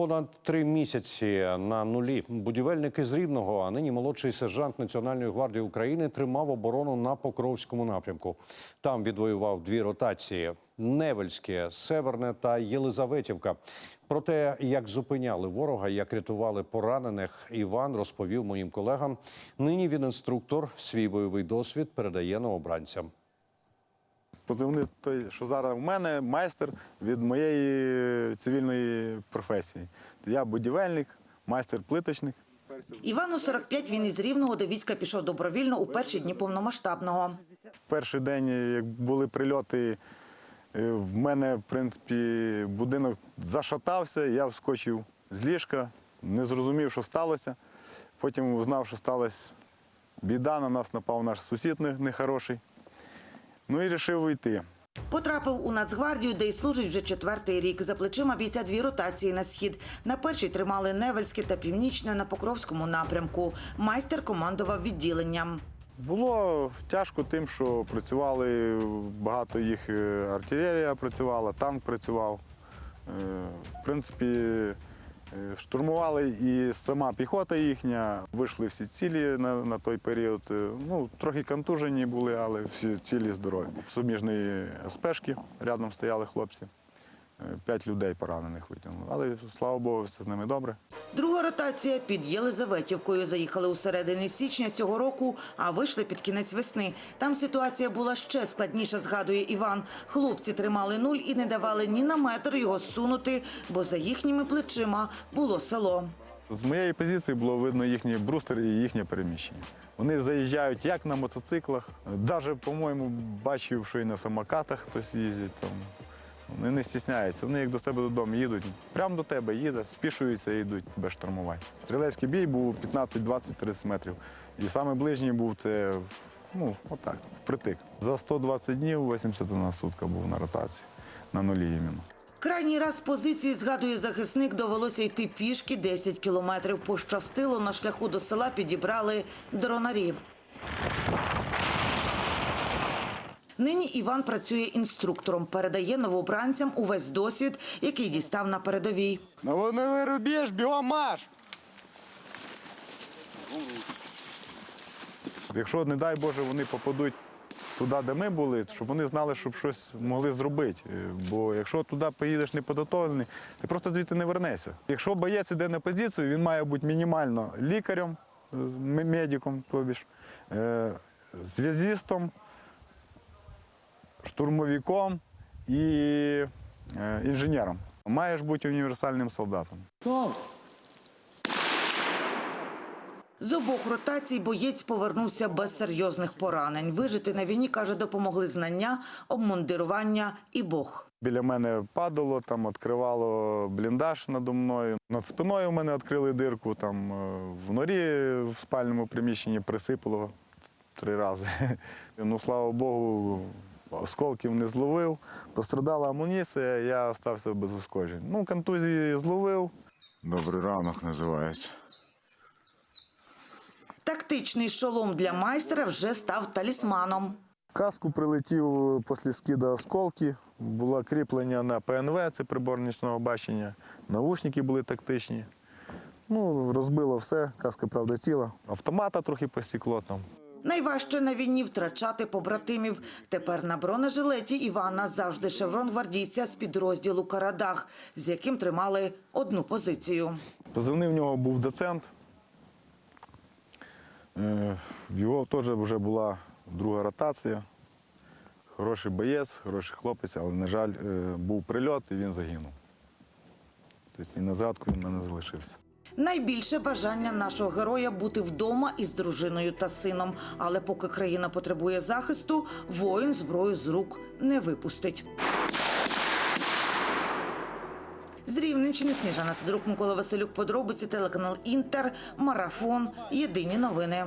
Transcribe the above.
Понад три місяці на нулі будівельники з Рівного, а нині молодший сержант Національної гвардії України тримав оборону на Покровському напрямку. Там відвоював дві ротації: Невельське, Северне та Єлизаветівка. Про те, як зупиняли ворога, як рятували поранених, Іван розповів моїм колегам. Нині він інструктор свій бойовий досвід передає новобранцям. Позивний той, що зараз в мене, майстер від моєї цивільної професії. Я будівельник, майстер плиточник. Івану 45, він із Рівного до війська пішов добровільно у перші дні повномасштабного. В перший день, як були прильоти, е, в мене, в принципі, будинок зашатався, я вскочив з ліжка, не зрозумів, що сталося. Потім узнав, що сталася біда, на нас напав наш сусід нехороший. Ну і вирішив вийти. Потрапив у Нацгвардію, де й служить вже четвертий рік. За плечима бійця дві ротації на схід. На першій тримали Невельське та Північне на Покровському напрямку. Майстер командував відділенням. Було тяжко тим, що працювали багато їх е, артилерія працювала, танк працював. Е, В принципі, штурмували і сама піхота їхня, вийшли всі цілі на, на той період. Е, Ну, трохи контужені були, але всі цілі здорові. Суміжної спешки рядом стояли хлопці. П'ять людей поранених витягнули. Але слава Богу, все з ними добре. Друга ротація під Єлизаветівкою. Заїхали у середині січня цього року, а вийшли під кінець весни. Там ситуація була ще складніша, згадує Іван. Хлопці тримали нуль і не давали ні на метр його сунути, бо за їхніми плечима було село. З моєї позиції було видно їхній брустер і їхнє переміщення. Вони заїжджають як на мотоциклах, навіть, по-моєму, бачив, що і на самокатах хтось їздить. Там. Вони не стісняються, вони як до себе додому їдуть, прямо до тебе їдуть, спішуються і йдуть тебе штурмувати. Стрілецький бій був 15, 20, 30 метрів. І саме ближній був це ну, отак, впритик. За 120 днів 81 сутка був на ротації, на нулі іменно. Крайній раз позиції, згадує захисник, довелося йти пішки 10 кілометрів. Пощастило, на шляху до села підібрали дронарів. Нині Іван працює інструктором, передає новобранцям увесь досвід, який дістав на передовій. На вогневий рубіж, бігом марш! Якщо, не дай Боже, вони попадуть туди, де ми були, щоб вони знали, щоб щось могли зробити. Бо якщо туди поїдеш неподготовлений, ти просто звідти не вернешся. Якщо боєць іде на позицію, він має бути мінімально лікарем, е, медиком, тобі ж, е, зв'язістом, штурмовиком і інженером. Маєш бути універсальним солдатом. З обох ротацій боєць повернувся без серйозних поранень. Вижити на війні, каже, допомогли знання, обмундирування і Бог. Біля мене падало, там відкривало бліндаж надо мною. Над спиною в мене відкрили дирку, там е, в норі в спальному приміщенні присипало три рази. Ну, слава Богу, осколків не зловив. Пострадала амуніція, я залишився без ушкоджень. Ну, контузії зловив. Добрий ранок називається. Тактичний шолом для майстра вже став талісманом. Каску прилетів після скида осколки, було кріплення на ПНВ, це прибор нічного бачення. Наушники були тактичні. Ну, розбило все, каска, правда, ціла. Автомата трохи посікло там. Найважче на війні втрачати побратимів. Тепер на бронежилеті Івана завжди шеврон гвардійця з підрозділу Карадах, з яким тримали одну позицію. Позивний в нього був доцент. Е, В його теж вже була друга ротація. Хороший боєць, хороший хлопець, але, на жаль, е, був прильот і він загинув. Тобто і на згадку він мене залишився. Найбільше бажання нашого героя бути вдома із дружиною та сином. Але поки країна потребує захисту, воїн зброю з рук не випустить. З Рівненщини Сніжана Сидорук, Микола Василюк, подробиці телеканал Інтер, Марафон. Єдині новини.